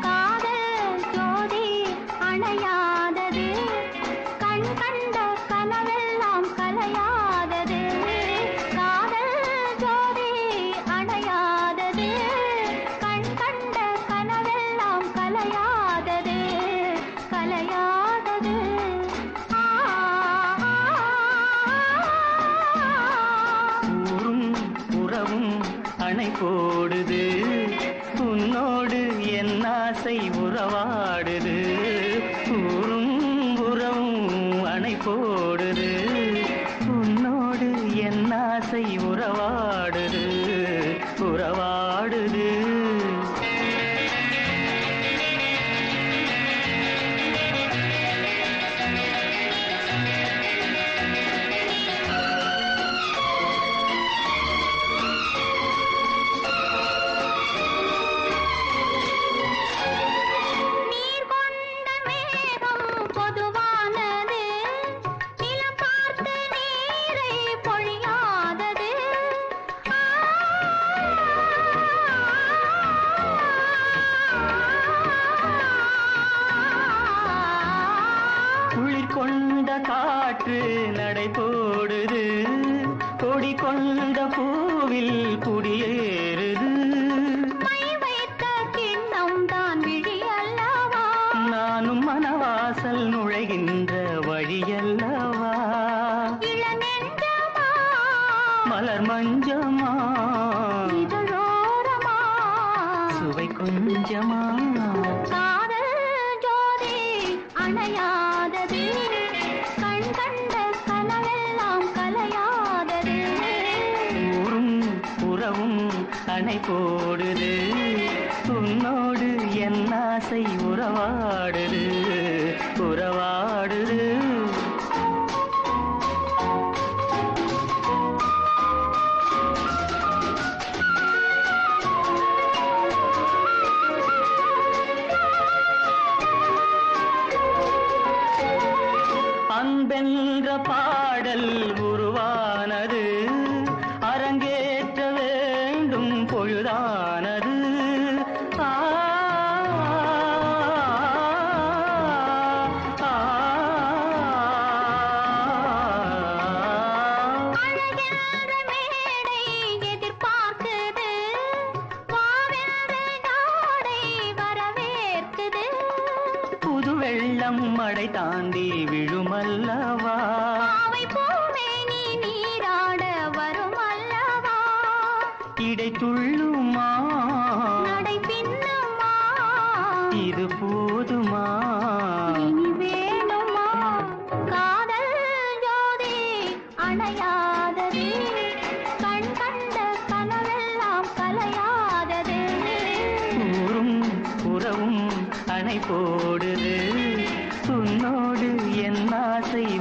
காதல் ஜோதி அணையாதது. கண் கண்ட கனவெல்லாம் கலையாதது. காதல் ஜோதி அணையாதது. கண் கண்ட கனவெல்லாம் கலையாதது. கலையாதது. ஊரும் உறவும் அணை போடுது உன்னோடு என் ஆசை உறவாடுது. ஊரும் உறவும் அணை போடுது கொண்ட பூவில் குடியேறுது. நானும் மனவாசல் நுழைகின்ற வழியல்லவா? மலர் மஞ்சமா? இதழோரமா? சுவை கொஞ்சமா? அணை போடுது. உன்னோடு என் ஆசை உறவாடுது. உறவாடுது. அன்பென்ற பாடல் உருவானது. வரவேற்குது. புது வெள்ளம் மடை தாண்டி விழுமல்லவா? இது போதுமா? வேணுமா? காதல் ஜோதி அணையாதது. கண் கண்ட கனவெல்லாம் கலையாதது. ஊரும் புறவும் அணை போடுது. உன்னோடு என் ஆசை